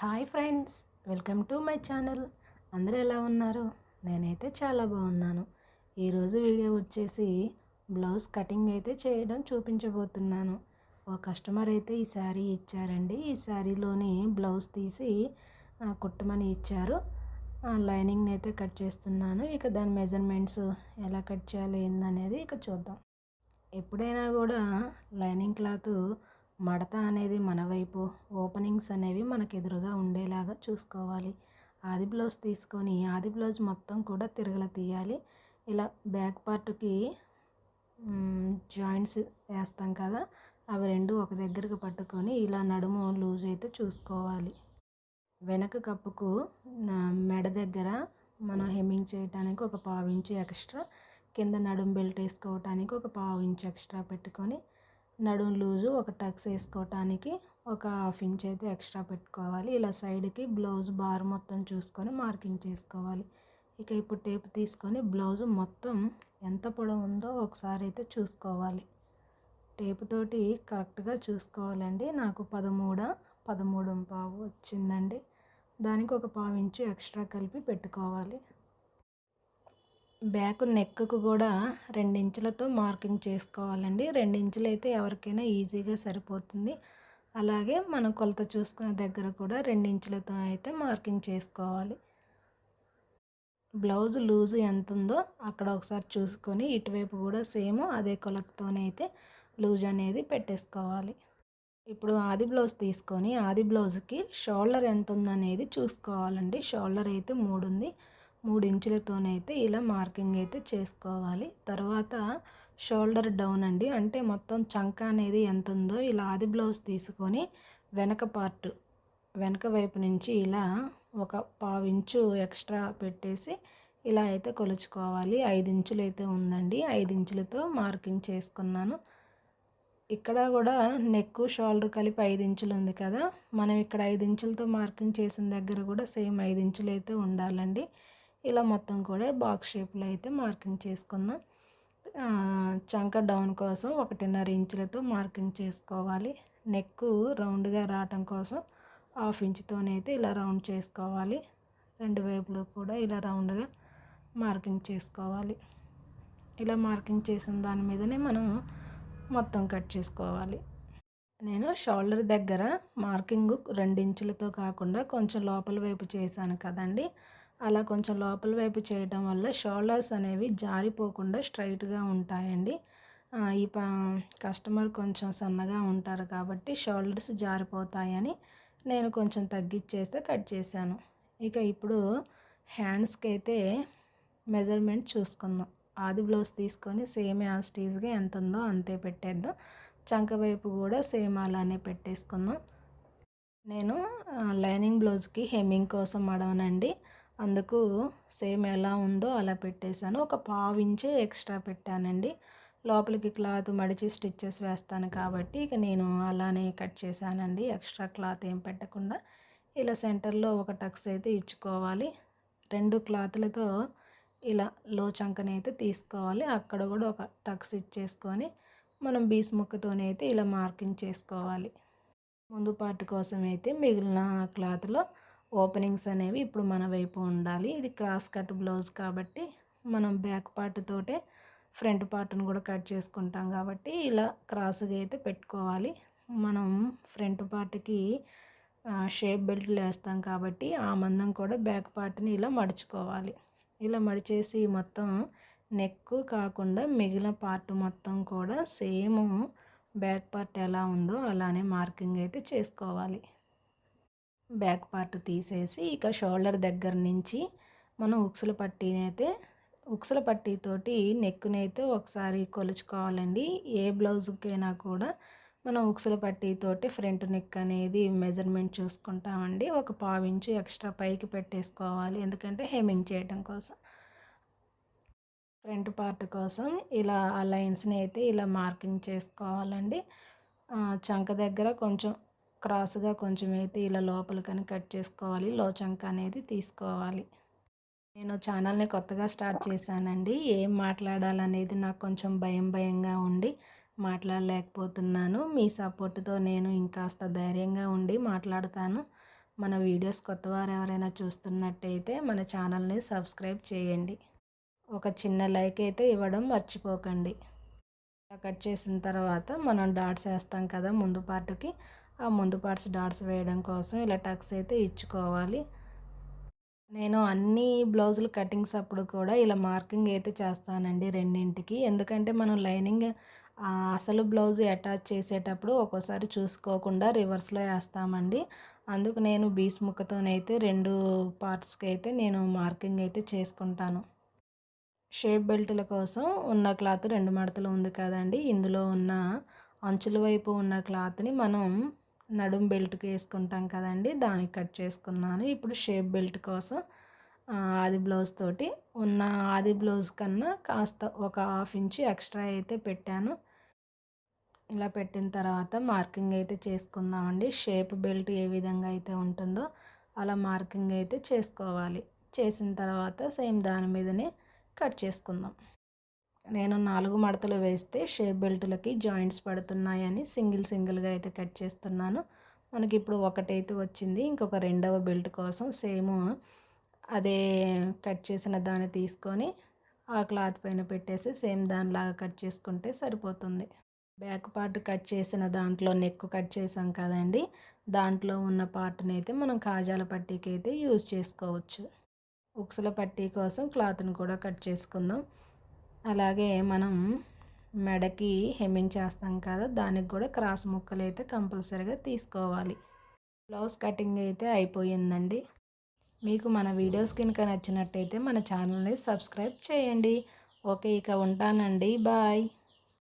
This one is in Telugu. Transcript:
Hi friends welcome to my channel. అందరూ ఎలా ఉన్నారు? నేనైతే చాలా బాగున్నాను. ఈరోజు వీడియో వచ్చేసి బ్లౌజ్ కటింగ్ అయితే చేయడం చూపించబోతున్నాను. ఓ కస్టమర్ అయితే ఈ శారీ ఇచ్చారండి. ఈ శారీలోని బ్లౌజ్ తీసి కుట్టమని ఇచ్చారు. లైనింగ్ని అయితే కట్ చేస్తున్నాను. ఇక దాని మెజర్మెంట్స్ ఎలా కట్ చేయాలి ఏందనేది ఇక చూద్దాం. ఎప్పుడైనా కూడా లైనింగ్ క్లాత్ మడత అనేది మన వైపు ఓపెనింగ్స్ అనేవి మనకు ఎదురుగా ఉండేలాగా చూసుకోవాలి. ఆది బ్లౌజ్ తీసుకొని ఆది బ్లౌజ్ మొత్తం కూడా తిరగల తీయాలి. ఇలా బ్యాక్ పార్ట్కి జాయింట్స్ వేస్తాం కదా అవి రెండు ఒక దగ్గరకు పట్టుకొని ఇలా నడుము లూజ్ అయితే చూసుకోవాలి. వెనక కప్పుకు మెడ దగ్గర మనం హెమ్మింగ్ చేయడానికి ఒక పావు ఇంచు ఎక్స్ట్రా కింద నడుము బెల్ట్ వేసుకోవటానికి ఒక పావు ఇంచు ఎక్స్ట్రా పెట్టుకొని నడుం లూజు ఒక టక్స్ వేసుకోవటానికి ఒక హాఫ్ ఇంచ్ అయితే ఎక్స్ట్రా పెట్టుకోవాలి. ఇలా సైడ్కి బ్లౌజ్ బార్ మొత్తం చూసుకొని మార్కింగ్ చేసుకోవాలి. ఇక ఇప్పుడు టేప్ తీసుకొని బ్లౌజ్ మొత్తం ఎంత పొడవు ఉందో ఒకసారి అయితే చూసుకోవాలి. టేపు తోటి కరెక్ట్గా చూసుకోవాలండి. నాకు పదమూడ పదమూడు పావు వచ్చిందండి. దానికి ఒక పావు ఇంచు ఎక్స్ట్రా కలిపి పెట్టుకోవాలి. బ్యాక్ నెక్కు కూడా రెండించులతో మార్కింగ్ చేసుకోవాలండి. రెండించులు అయితే ఎవరికైనా ఈజీగా సరిపోతుంది. అలాగే మనం కొలత చూసుకున్న దగ్గర కూడా రెండించులతో అయితే మార్కింగ్ చేసుకోవాలి. బ్లౌజ్ లూజు ఎంత ఉందో అక్కడ ఒకసారి చూసుకొని ఇటువైపు కూడా సేమ్ అదే కొలతతోనే అయితే లూజ్ అనేది పెట్టేసుకోవాలి. ఇప్పుడు ఆది బ్లౌజ్ తీసుకొని ఆది బ్లౌజ్కి షోల్డర్ ఎంత ఉందనేది చూసుకోవాలండి. షోల్డర్ అయితే మూడు ఉంది మూడు ఇంచులతోనైతే ఇలా మార్కింగ్ అయితే చేసుకోవాలి. తర్వాత షోల్డర్ డౌన్ అండి. అంటే మొత్తం చంక అనేది ఎంత ఉందో ఇలా ఆది బ్లౌజ్ తీసుకొని వెనక పార్ట్ వెనక వైపు నుంచి ఇలా ఒక పావు ఇంచు ఎక్స్ట్రా పెట్టేసి ఇలా అయితే కొలుచుకోవాలి. ఐదు ఇంచులు అయితే ఉందండి. ఐదు ఇంచులతో మార్కింగ్ చేసుకున్నాను. ఇక్కడ కూడా నెక్ షోల్డర్ కలిపి ఐదు ఇంచులు ఉంది కదా. మనం ఇక్కడ ఐదు ఇంచులతో మార్కింగ్ చేసిన దగ్గర కూడా సేమ్ ఐదు ఇంచులు అయితే ఉండాలండి. ఇలా మొత్తం కూడా బాక్స్ షేప్లో అయితే మార్కింగ్ చేసుకుందాం. చంక డౌన్ కోసం ఒకటిన్నర ఇంచులతో మార్కింగ్ చేసుకోవాలి. నెక్ రౌండ్గా రావటం కోసం హాఫ్ ఇంచుతోనైతే ఇలా రౌండ్ చేసుకోవాలి. రెండు వైపులు కూడా ఇలా రౌండ్గా మార్కింగ్ చేసుకోవాలి. ఇలా మార్కింగ్ చేసిన దాని మీదనే మనం మొత్తం కట్ చేసుకోవాలి. నేను షోల్డర్ దగ్గర మార్కింగ్ రెండించులతో కాకుండా కొంచెం లోపల వైపు చేశాను కదండి. అలా కొంచెం లోపల వైపు చేయడం వల్ల షోల్డర్స్ అనేవి జారిపోకుండా స్ట్రైట్గా ఉంటాయండి. ఈ కస్టమర్ కొంచెం సన్నగా ఉంటారు కాబట్టి షోల్డర్స్ జారిపోతాయని నేను కొంచెం తగ్గిచ్చేస్తే కట్ చేశాను. ఇక ఇప్పుడు హ్యాండ్స్కి అయితే మెజర్మెంట్ చూసుకుందాం. ఆది బ్లౌజ్ తీసుకొని సేమ్ యాస్టీజ్గా ఎంత ఉందో అంతే పెట్టేద్దాం. చంక వైపు కూడా సేమ్ అలానే పెట్టేసుకుందాం. నేను లైనింగ్ బ్లౌజ్కి హెమ్మింగ్ కోసం అడవనండి. అందుకు సేమ్ ఎలా ఉందో అలా పెట్టేశాను. ఒక పావు ఇంచే ఎక్స్ట్రా పెట్టానండి. లోపలికి క్లాత్ మడిచి స్టిచ్చెస్ వేస్తాను కాబట్టి ఇక నేను అలానే కట్ చేశానండి. ఎక్స్ట్రా క్లాత్ ఏం పెట్టకుండా ఇలా సెంటర్లో ఒక టక్స్ అయితే ఇచ్చుకోవాలి. రెండు క్లాత్లతో ఇలా లో చంకనైతే తీసుకోవాలి. అక్కడ కూడా ఒక టక్స్ ఇచ్చేసుకొని మనం బీస్ ముక్కతోనైతే ఇలా మార్కింగ్ చేసుకోవాలి. ముందు పార్ట్ కోసం అయితే మిగిలిన క్లాత్లో ఓపెనింగ్స్ అనేవి ఇప్పుడు మన వైపు ఉండాలి. ఇది క్రాస్ కట్ బ్లౌజ్ కాబట్టి మనం బ్యాక్ పార్ట్ తోటే ఫ్రంట్ పార్ట్ను కూడా కట్ చేసుకుంటాం కాబట్టి ఇలా క్రాస్గా అయితే పెట్టుకోవాలి. మనం ఫ్రంట్ పార్ట్కి షేప్ బెల్ట్లు వేస్తాం కాబట్టి ఆ మందం కూడా బ్యాక్ పార్ట్ని ఇలా మడుచుకోవాలి. ఇలా మడిచేసి మొత్తం నెక్ కాకుండా మిగిలిన పార్ట్ మొత్తం కూడా సేమ్ బ్యాక్ పార్ట్ ఎలా ఉందో అలానే మార్కింగ్ అయితే చేసుకోవాలి. బ్యాక్ పార్ట్ తీసేసి ఇక షోల్డర్ దగ్గర నుంచి మనం ఉక్సుల పట్టీనైతే ఉక్సుల పట్టీతోటి నెక్కునైతే ఒకసారి కొలుచుకోవాలండి. ఏ బ్లౌజ్కైనా కూడా మనం ఉక్సుల పట్టీతోటి ఫ్రంట్ నెక్ అనేది మెజర్మెంట్ చూసుకుంటామండి. ఒక పావు ఇంచు ఎక్స్ట్రా పైకి పెట్టేసుకోవాలి. ఎందుకంటే హెమింగ్ చేయడం కోసం. ఫ్రంట్ పార్ట్ కోసం ఇలా ఆ లైన్స్ని అయితే ఇలా మార్కింగ్ చేసుకోవాలండి. చంక దగ్గర కొంచెం క్రాస్గా కొంచెం అయితే ఇలా లోపలికని కట్ చేసుకోవాలి. లోచంక అనేది తీసుకోవాలి. నేను ఛానల్ని కొత్తగా స్టార్ట్ చేశానండి. ఏం మాట్లాడాలనేది నాకు కొంచెం భయం భయంగా ఉండి మాట్లాడలేకపోతున్నాను. మీ సపోర్ట్తో నేను ఇంకాస్త ధైర్యంగా ఉండి మాట్లాడతాను. మన వీడియోస్ కొత్త వారు ఎవరైనా చూస్తున్నట్టయితే మన ఛానల్ని సబ్స్క్రైబ్ చేయండి. ఒక చిన్న లైక్ అయితే ఇవ్వడం మర్చిపోకండి. కట్ చేసిన తర్వాత మనం డాట్స్ వేస్తాం కదా ముందు పార్ట్కి. ఆ ముందు పార్ట్స్ డాట్స్ వేయడం కోసం ఇలా టక్స్ అయితే ఇచ్చుకోవాలి. నేను అన్ని బ్లౌజులు కటింగ్స్ అప్పుడు కూడా ఇలా మార్కింగ్ అయితే చేస్తానండి రెండింటికి. ఎందుకంటే మనం లైనింగ్ అసలు బ్లౌజ్ అటాచ్ చేసేటప్పుడు ఒక్కోసారి చూసుకోకుండా రివర్స్లో వేస్తామండి. అందుకు నేను బీస్ ముక్కతోనైతే రెండు పార్ట్స్కి అయితే నేను మార్కింగ్ అయితే చేసుకుంటాను. షేప్ బెల్ట్ల కోసం ఉన్న క్లాత్ రెండు మడతలు ఉంది కదండి. ఇందులో ఉన్న అంచుల వైపు ఉన్న క్లాత్ని మనం నడుం బెల్ట్కి వేసుకుంటాం కదండి దానికి కట్ చేసుకున్నాను. ఇప్పుడు షేప్ బెల్ట్ కోసం ఆది బ్లౌజ్ తోటి ఉన్న ఆది బ్లౌజ్ కన్నా కాస్త ఒక హాఫ్ ఇంచ్ ఎక్స్ట్రా అయితే పెట్టాను. ఇలా పెట్టిన తర్వాత మార్కింగ్ అయితే చేసుకుందామండి. షేప్ బెల్ట్ ఏ విధంగా అయితే ఉంటుందో అలా మార్కింగ్ అయితే చేసుకోవాలి. చేసిన తర్వాత సేమ్ దాని మీదనే కట్ చేసుకుందాం. నేను నాలుగు మడతలు వేస్తే షేప్ బెల్ట్లకి జాయింట్స్ పడుతున్నాయని సింగిల్ సింగిల్గా అయితే కట్ చేస్తున్నాను. మనకి ఇప్పుడు ఒకటైతే వచ్చింది ఇంకొక రెండవ బెల్ట్ కోసం సేమ్ అదే కట్ చేసిన దాన్ని తీసుకొని ఆ క్లాత్ పైన పెట్టేసి సేమ్ దానిలాగా కట్ చేసుకుంటే సరిపోతుంది. బ్యాక్ పార్ట్ కట్ చేసిన దాంట్లో నెక్ కట్ చేసాం కదండి దాంట్లో ఉన్న పార్ట్ని అయితే మనం కాజాల పట్టీకి అయితే యూజ్ చేసుకోవచ్చు. ఉక్సుల పట్టీ కోసం క్లాత్ని కూడా కట్ చేసుకుందాం. అలాగే మనం మెడకి హెమ్మింగ్ చేస్తాం కదా దానికి కూడా క్రాస్ ముక్కలు అయితే కంపల్సరీగా తీసుకోవాలి. బ్లౌజ్ కటింగ్ అయితే అయిపోయిందండి. మీకు మన వీడియోస్ కనుక నచ్చినట్టయితే మన ఛానల్ని సబ్స్క్రైబ్ చేయండి. ఓకే ఇక ఉంటానండి. బాయ్.